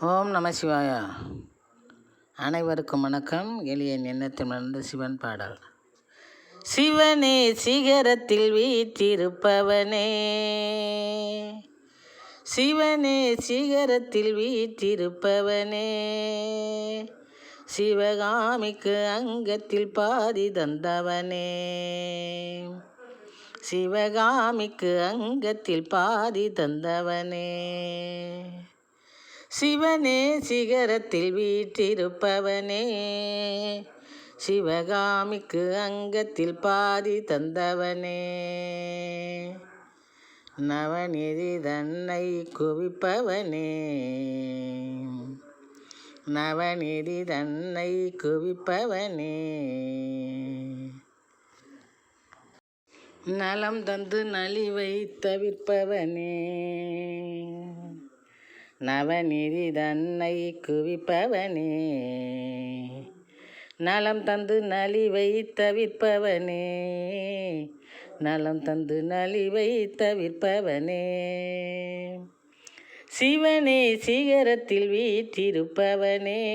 ஓம் நம சிவாயா. அனைவருக்கும் வணக்கம். எளிய எண்ணத்தில் மறந்த சிவன் பாடல். சிவனே சிகரத்தில் வீற்றிருப்பவனே. சிவனே சிகரத்தில் வீற்றிருப்பவனே. சிவகாமிக்கு அங்கத்தில் பாதி தந்தவனே. சிவகாமிக்கு அங்கத்தில் பாதி தந்தவனே. சிவனே சிகரத்தில் வீற்றிருப்பவனே. சிவகாமிக்கு அங்கத்தில் பாதி தந்தவனே. நவநிதி தன்னை குவிப்பவனே. நவநிதி தன்னை குவிப்பவனே. நலம் தந்து நலிவை தவிர்ப்பவனே. நவநிதி தன்னை குவிப்பவனே. நலம் தந்து நலிவை தவிர்ப்பவனே. நலம் தந்து நலிவை தவிர்ப்பவனே. சிவனே சிகரத்தில் வீற்றிருப்பவனே.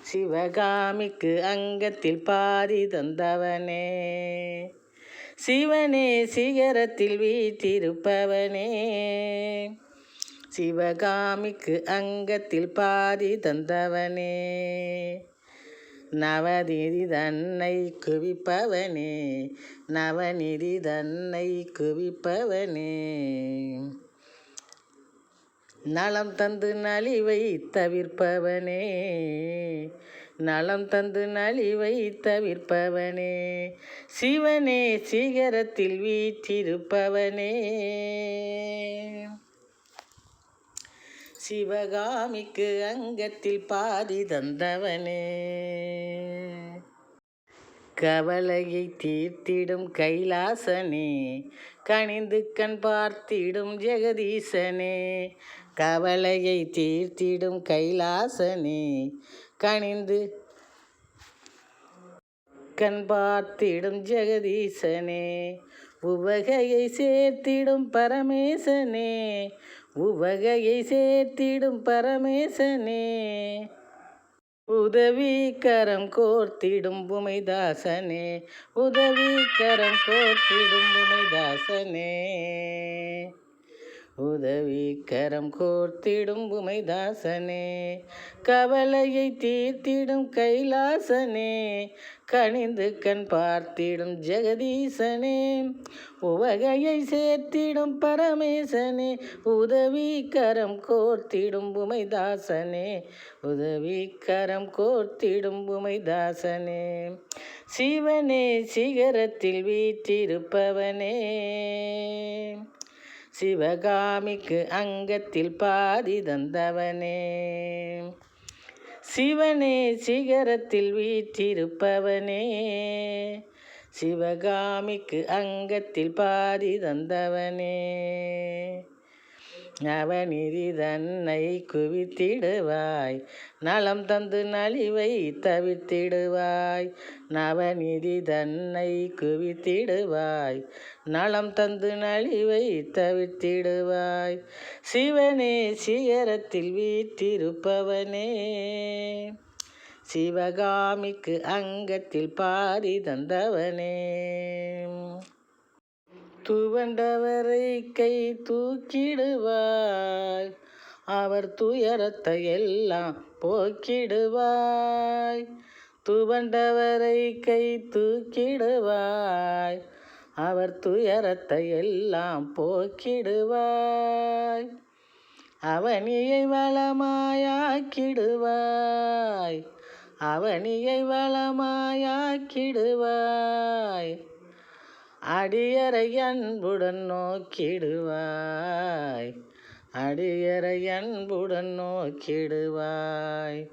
சிவகாமிக்கு அங்கத்தில் பாதி தந்தவனே. சிவனே சிகரத்தில் வீற்றிருப்பவனே. சிவகாமிக்கு அங்கத்தில் பாதி தந்தவனே. நவநிதி தன்னை குவிப்பவனே. நவநிதி தன்னை குவிப்பவனே. நலம் தந்து நலிவை தவிர்ப்பவனே. நலம் தந்து நலிவை தவிர்ப்பவனே. சிவனே சிகரத்தில் வீற்றிருப்பவனே. சிவகாமிக்கு அங்கத்தில் பாதி தந்தவனே. கவலையை தீர்த்திடும் கைலாசனே கணிந்து கண் பார்த்திடும் ஜெகதீசனே. கவலையை தீர்த்திடும் கைலாசனே கணிந்து கண் பார்த்திடும் ஜெகதீசனே. உவகையை சேர்த்திடும் பரமேசனே உவகையை சேர்த்திடும் பரமேசனே. உதவி கரம் கோர்த்திடும் புமைதாசனே உதவி கரம் கோர்த்திடும் புமைதாசனே உதவி கரம் கோர்த்திடும் உமைதாசனே கவலையை தீர்த்திடும் கைலாசனே கணிந்து கண் பார்த்திடும் ஜெகதீசனே உவகையை சேர்த்திடும் பரமேசனே உதவி கரம் கோர்த்திடும் உமைதாசனே உதவி கரம் கோர்த்திடும் உமைதாசனே. சிவனே சிகரத்தில் வீற்றிருப்பவனே. சிவகாமிக்கு அங்கத்தில் பாதி தந்தவனே. சிவனே சிகரத்தில் வீற்றிருப்பவனே. சிவகாமிக்கு அங்கத்தில் பாதி தந்தவனே. அவனிதி தன்னை குவித்திடுவாய். நலம் தந்து நலிவை தவிர்த்திடுவாய். நவநிதி தன்னை குவித்திடுவாய். நலம் தந்து நலிவை தவிர்த்திடுவாய். சிவனே சிகரத்தில் வீற்றிருப்பவனே. சிவகாமிக்கு அங்கத்தில் பாரி தந்தவனே. துவண்டவரை கை தூக்கிடுவாய். அவர் துயரத்தை எல்லாம் போக்கிடுவாய். துவண்டவரை கை தூக்கிடுவாய். அவர் துயரத்தை எல்லாம் போக்கிடுவாய். அவனியை வளமாயாக்கிடுவாய். அவனியை வளமாயாக்கிடுவாய். அடியறை அன்புடன் நோக்கிடுவாய். அடியறை அன்புடன் நோக்கிடுவாய்.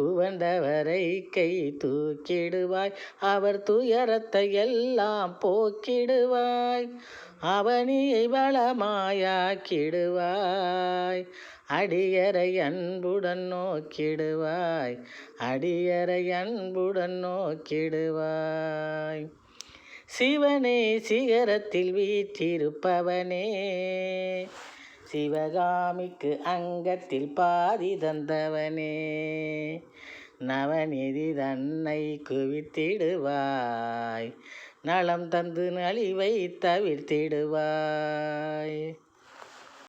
துவண்டவரை கை தூக்கிடுவாய். அவர் துயரத்தை எல்லாம் போக்கிடுவாய். அவனியை வளமாயாக்கிடுவாய். அடியறை அன்புடன் நோக்கிடுவாய். அடியறை அன்புடன் நோக்கிடுவாய். சிவனே சிகரத்தில் வீற்றிருப்பவனே. சிவகாமிக்கு அங்கத்தில் பாதி தந்தவனே. நவநிதி தன்னை குவித்திடுவாய். நலம் தந்து நலிவை தவிர்த்திடுவாய்.